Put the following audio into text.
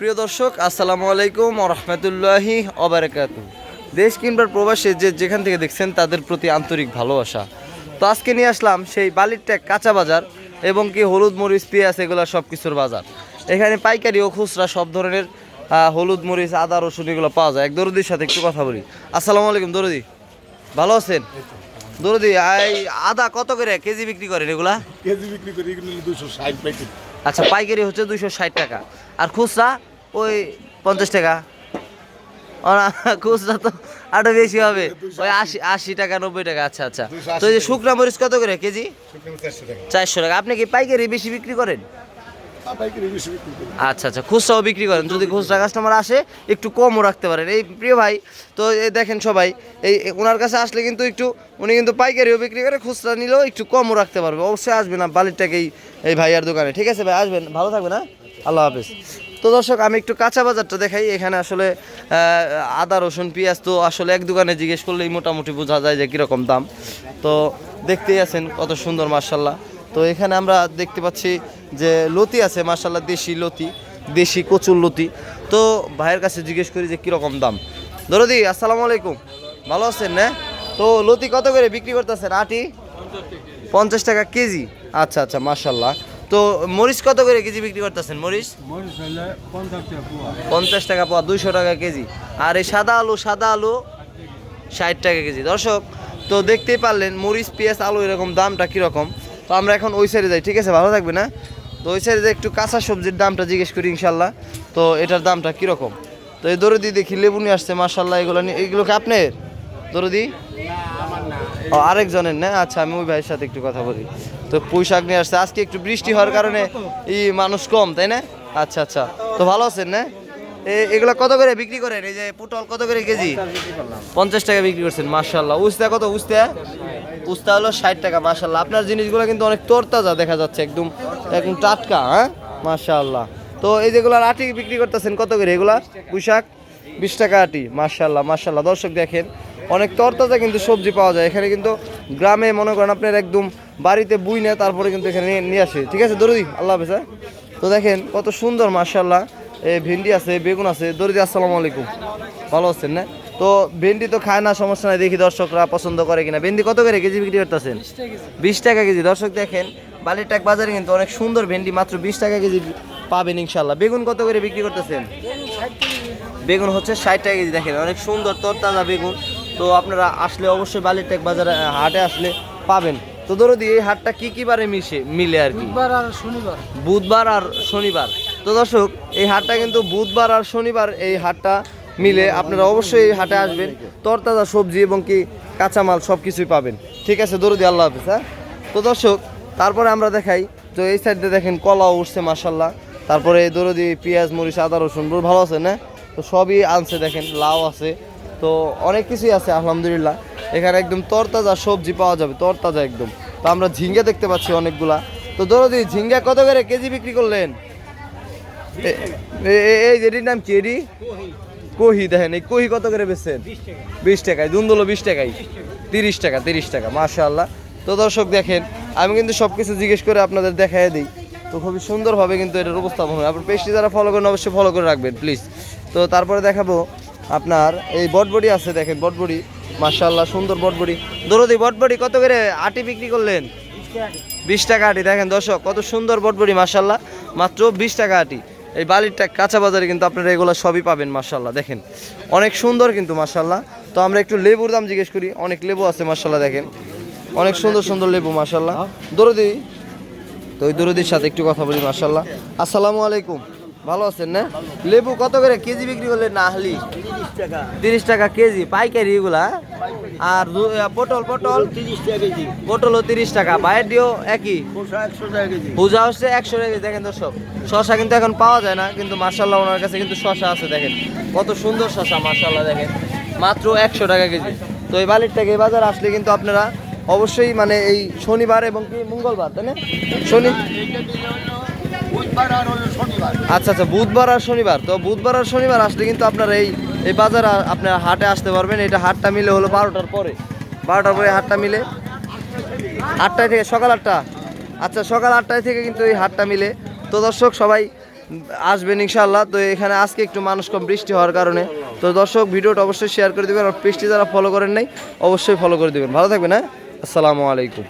প্রিয় দর্শক, আসসালামু আলাইকুম রহমতুল্লাহি অবরাকাত দেশ কিংবা প্রবাসে যে যেখান থেকে দেখছেন তাদের প্রতি আন্তরিক ভালোবাসা। তো আজকে নিয়ে আসলাম সেই বালির ট্যাগ কাঁচা বাজার এবং কি হলুদ মরিচ, পেঁয়াজ, এগুলো সব কিছুর বাজার। এখানে পাইকারি ও খুচরা সব ধরনের হলুদ মরিচ, আদা, রসুন এগুলো পাওয়া যায়। এক দরদির সাথে একটু কথা বলি। আসসালামু আলাইকুম দরদি। ভালো আছেন? দরদি আদা কত করে? কেজি বিক্রি করেন এগুলা? কেজি বিক্রি করি দুশো ষাট প্যাকেট আচ্ছা পাইকারি হচ্ছে দুইশো ষাট টাকা। আর খুচরা ওই পঞ্চাশ টাকা। খুচরা তো আরও বেশি হবে। ওই আশি আশি টাকা নব্বই টাকা। আচ্ছা আচ্ছা। তো এই যে শুকনা মরিচ কত করে কেজি? চারশো টাকা। আপনি কি পাইকারি বেশি বিক্রি করেন? আচ্ছা আচ্ছা খুচরাও বিক্রি করেন। যদি খুচরা কাস্টমার আসে একটু কমও রাখতে পারেন। এই প্রিয় ভাই তো এই দেখেন সবাই এই ওনার কাছে আসলে কিন্তু একটু উনি কিন্তু পাইকারিও বিক্রি করে খুচরা নিলেও একটু কমও রাখতে পারবে। অবশ্যই আসবেন না বালিরটাকেই এই ভাইয়ার দোকানে। ঠিক আছে ভাই আসবেন। ভালো থাকবেন না আল্লাহ হাফেজ। তো দর্শক আমি একটু কাঁচা বাজারটা দেখাই। এখানে আসলে আদা রসুন পেঁয়াজ তো আসলে এক দোকানে জিজ্ঞেস করলেই মোটামুটি বোঝা যায় যে কীরকম দাম। তো দেখতেই আছেন কত সুন্দর মার্শাল্লাহ তো এখানে আমরা দেখতে পাচ্ছি যে লতি আছে মার্শাল্লাহ দেশি লতি দেশি কচুর লতি। তো ভাইয়ের কাছে জিজ্ঞেস করি যে কীরকম দাম? দরদি আসসালামু আলাইকুম। ভালো আছেন না? তো লতি কত করে বিক্রি করতেছেন? আটি? পঞ্চাশ টাকা কেজি। আচ্ছা আচ্ছা মার্শাল্লাহ তো মরিচ কত করে কেজি বিক্রি করতেছেন? মরিচ? পঞ্চাশ টাকা পাওয়া দুইশো টাকা কেজি। আর এই সাদা আলু সাদা আলু ষাট টাকা কেজি। দর্শক তো দেখতেই পারলেন মরিচ পেঁয়াজ আলু এরকম দামটা কীরকম। তো আমরা এখন ওই সাইডে যাই ঠিক আছে? ভালো থাকবে না তো ওই সাইডে একটু কাঁচা সবজির দামটা জিজ্ঞেস করি ইনশাল্লাহ। তো এটার দামটা কীরকম? তো এই দরদি দেখি, লেবু নিয়ে আসছে মার্শাল্লাহ এগুলো নিয়ে এগুলো কি আপনার? দরদি? ও, আরেকজনের না? আচ্ছা আমি ওই ভাইয়ের সাথে একটু কথা বলি। তো পুঁই শাক নিয়ে আসছে। আজকে একটু বৃষ্টি হওয়ার কারণে এই মানুষ কম, তাই না? আচ্ছা আচ্ছা। তো ভালো আছেন, না? এগুলো কত করে বিক্রি করেন? এই যে পটল কত করে কেজি? পঞ্চাশ টাকা বিক্রি করছেন মার্শাল্লাহ উস্তা কত, উস্তা? উস্তা হলো ষাট টাকা মার্শাল্লাহ আপনার জিনিসগুলো কিন্তু অনেক তরতাজা দেখা যাচ্ছে, একদম একদম টাটকা হ্যাঁ? মার্শাল্লাহ তো এই যেগুলো আটি বিক্রি করতেছেন, কত করে এগুলা? পুঁশাক বিশ টাকা আটি। মার্শাল্লাহ মার্শাল্লাহ দর্শক দেখেন, অনেক তরতাজা কিন্তু সবজি পাওয়া যায়। এখানে কিন্তু গ্রামে মনে করেন আপনার একদম বাড়িতে বুই নেয়, তারপরে কিন্তু এখানে নিয়ে- আসে। ঠিক আছে, দরদি? আল্লাহ হাফেজ হ্যাঁ? তো দেখেন, কত সুন্দর মার্শাল্লাহ এই ভেন্ডি আছে, বেগুন আছে। দরদি, আসসালামু আলাইকুম। ভালো আছেন, না? তো ভেন্ডি তো খায় না সমস্যা নাই দেখি দর্শকরা পছন্দ করে কিনা। ভেন্ডি কত করে কেজি বিক্রি করতেছেন? বিশ টাকা কেজি। দর্শক দেখেন বালিরটাক বাজারে কিন্তু অনেক সুন্দর ভেন্ডি মাত্র বিশ টাকা কেজি পাবেন ইনশাল্লাহ বেগুন কত করে বিক্রি করতেছেন? বেগুন হচ্ছে ষাট টাকা কেজি। দেখেন অনেক সুন্দর তরতাজা বেগুন। তো আপনারা আসলে অবশ্যই বালিরটেক বাজারে হাটে আসলে পাবেন। তো ধরো দি এই হাটটা কি কি বারে মিশে মিলে আর কি? বুধবার আর শনিবার। বুধবার আর শনিবার। তো দর্শক এই হাটটা কিন্তু বুধবার আর শনিবার এই হাটটা মিলে আপনারা অবশ্যই হাটে আসবেন। তরতাজা সবজি এবং কি কাঁচামাল সব কিছুই পাবেন। ঠিক আছে, দরদি আল্লাহ হাফিজ হ্যাঁ? তো দর্শক, তারপরে আমরা দেখাই, তো এই সাইডে দেখেন কলাও উঠছে মাসাল্লাহ তারপরে দরদি, পেঁয়াজ, মরিচ, আদা, রসুন ভালো আছে, না? তো সবই আনছে, দেখেন, লাউ আছে। তো অনেক কিছুই আছে, আলহামদুলিল্লাহ। এখানে একদম তরতাজা সবজি পাওয়া যাবে, তরতাজা একদম। তো আমরা ঝিঙ্গা দেখতে পাচ্ছি অনেকগুলা। তো দরদি ঝিঙ্গা কত করে কেজি বিক্রি করলেন? এই যেটির নাম কি, এটি? কহি দেখেন এই কহি কত করে বেচছেন? বিশ টাকায় দুন্দলো বিশ টাকায়। তিরিশ টাকা তিরিশ টাকা মাশাআল্লাহ। তো দর্শক দেখেন আমি কিন্তু সব কিছু জিজ্ঞেস করে আপনাদের দেখাই দিই। তো খুবই সুন্দরভাবে কিন্তু এটার উপস্থাপন হয়। আপনার পেজটি যারা ফলো করেন অবশ্যই ফলো করে রাখবেন প্লিজ তো তারপরে দেখাবো আপনার এই বটবডি আছে দেখেন বটবডি। মাশাআল্লাহ সুন্দর বটবডি। দরদি বটবডি কত করে আটি বিক্রি করলেন? বিশ টাকা আটি। দেখেন দর্শক কত সুন্দর বটবডি মার্শাল্লাহ মাত্র বিশ টাকা আটি। এই বালিরটা কাঁচা বাজারে কিন্তু আপনারা এগুলো সবই পাবেন মার্শাল্লাহ দেখেন, অনেক সুন্দর কিন্তু মার্শাল্লাহ তো আমরা একটু লেবুর দাম জিজ্ঞেস করি, অনেক লেবু আছে মার্শাল্লাহ দেখেন। অনেক সুন্দর সুন্দর লেবু মার্শাল্লাহ দরদি? তো ওই দরদির সাথে একটু কথা বলি মার্শাল্লাহ আসসালামু আলাইকুম। ভালো আছেন, না? লেবু কত করে? কেজি বিক্রি করলেন না, হলি? তিরিশ টাকা। কেজি, পাইকারি এগুলা আর পটল পটল? তিরিশ টাকা কেজি। পটলও তিরিশ টাকা। বাইরের দিয়েও একই? পূজা হচ্ছে একশো টাকা দেখেন দর্শক শশা কিন্তু এখন পাওয়া যায় না কিন্তু মার্শাল্লাহ ওনার কাছে কিন্তু শশা আছে দেখেন। কত সুন্দর শশা মার্শাল্লাহ দেখেন। মাত্র একশো টাকা কেজি। তো এই বালির থেকে এই বাজার আসলে কিন্তু আপনারা অবশ্যই মানে এই শনিবার এবং কি মঙ্গলবার তাই না? শনি আচ্ছা আচ্ছা বুধবার আর শনিবার। তো বুধবার আর শনিবার আসলে কিন্তু আপনারা এই এই বাজার আপনার হাটে আসতে পারবেন। এটা হাটটা মিলে হলো বারোটার পরে। বারোটার পরে হাটটা মিলে। আটটায় থেকে সকাল আটটা। আচ্ছা সকাল আটটায় থেকে কিন্তু এই হাটটা মিলে। তো দর্শক, সবাই আসবেন ইনশাল্লাহ তো এখানে আজকে একটু মানুষ কম বৃষ্টি হওয়ার কারণে। তো দর্শক, ভিডিওটা অবশ্যই শেয়ার করে দেবেন। আর পেজটি যারা ফলো করেন নাই, অবশ্যই ফলো করে দেবেন। ভালো থাকবেন হ্যাঁ? আসসালামু আলাইকুম।